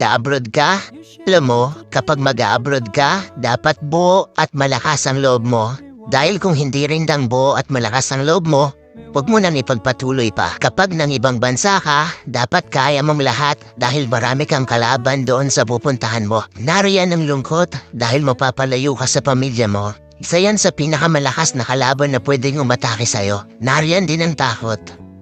mag-abroad ka? Alam mo, kapag mag-abroad ka, dapat buo at malakas ang loob mo. Dahil kung hindi rin dang buo at malakas ang loob mo, huwag mo nang ipagpatuloy pa. Kapag nang ibang bansa ka, dapat kaya mong lahat dahil marami kang kalaban doon sa pupuntahan mo. Nariyan ang lungkot dahil mapapalayo ka sa pamilya mo. Isa yan sa pinakamalakas na kalaban na pwedeng umatake sa'yo. Nariyan din ang takot.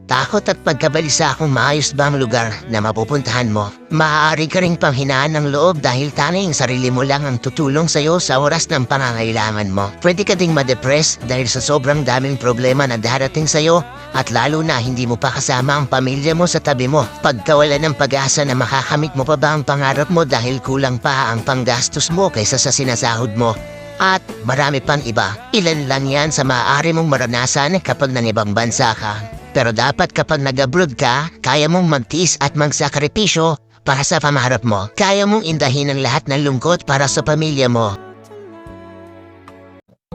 Takot at pagkabalisa kung maayos ba ang lugar na mapupuntahan mo. Maaari ka ring panghinaan ng loob dahil tanging sarili mo lang ang tutulong sa'yo sa oras ng pangangailangan mo. Pwede ka ding madepress dahil sa sobrang daming problema na darating sa'yo at lalo na hindi mo pa kasama ang pamilya mo sa tabi mo. Pagkawala ng pag-asa na makakamit mo pa ba ang pangarap mo dahil kulang pa ang panggastos mo kaysa sa sinasahod mo. At marami pang iba. Ilan lang yan sa maaari mong maranasan kapag nang ibang bansa ka. Pero dapat kapag nag-abroad ka, kaya mong magtiis at magsakripisyo para sa pangarap mo. Kaya mong indahin ang lahat ng lungkot para sa pamilya mo.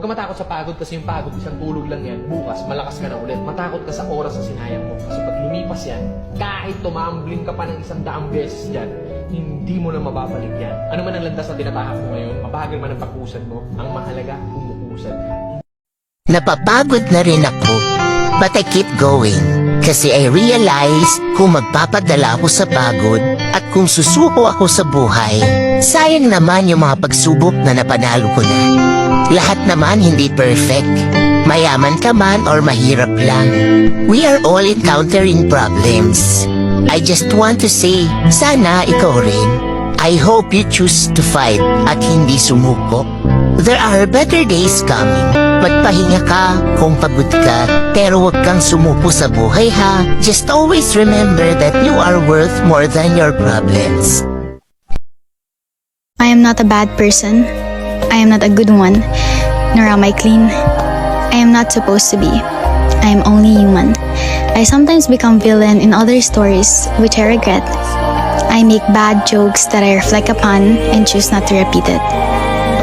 Huwag ka matakot sa pagod kasi yung pagod isang tulog lang yan. Bukas, malakas ka na ulit. Matakot ka sa oras na sinayang mo. Kasi pag lumipas yan, kahit tumambling ka pa ng isang daang beses dyan, hindi mo na mababalik yan. Ano man ang landas na tinatahak mo ngayon, mabagal man ang pag-usad mo, ang mahalaga, umuusad ka. Napapagod na rin ako. But I keep going. Kasi I realize kung magpapadala ako sa pagod at kung susuko ako sa buhay, sayang naman yung mga pagsubok na napanalo ko na. Lahat naman hindi perfect. Mayaman ka man or mahirap lang. We are all encountering problems. I just want to say, sana ikaw rin. I hope you choose to fight at hindi sumuko. There are better days coming. Magpahinga ka kung pagod ka, pero huwag kang sumuko sa buhay ha. Just always remember that you are worth more than your problems. I am not a bad person. I am not a good one. Nor am I clean. I am not supposed to be. I am only human. I sometimes become villain in other stories, which I regret. I make bad jokes that I reflect upon and choose not to repeat it.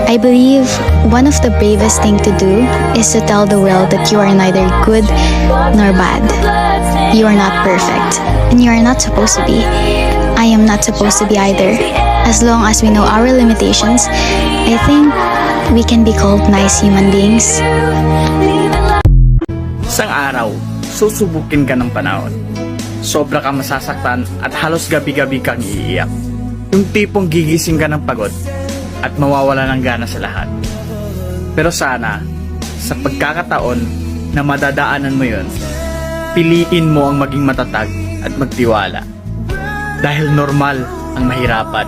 I believe one of the bravest thing to do is to tell the world that you are neither good nor bad. You are not perfect, and you are not supposed to be. I am not supposed to be either. As long as we know our limitations, I think we can be called nice human beings. Isang araw, susubukin ka ng panahon. Sobra ka masasaktan at halos gabi-gabi kang iiyak. Yung tipong gigising ka ng pagod at mawawala ng gana sa lahat. Pero sana, sa pagkakataon na madadaanan mo yon, piliin mo ang maging matatag at magtiwala. Dahil normal ang mahirapan,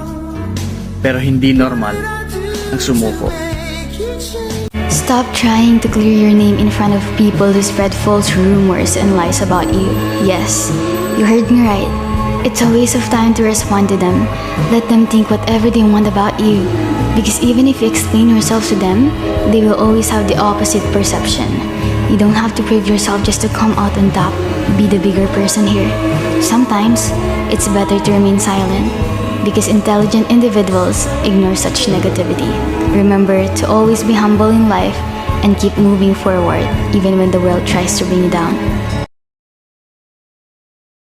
pero hindi normal ang sumuko. Stop trying to clear your name in front of people who spread false rumors and lies about you. Yes, you heard me right. It's a waste of time to respond to them. Let them think whatever they want about you. Because even if you explain yourself to them, they will always have the opposite perception. You don't have to prove yourself just to come out on top, be the bigger person here. Sometimes, it's better to remain silent because intelligent individuals ignore such negativity. Remember to always be humble in life and keep moving forward even when the world tries to bring you down.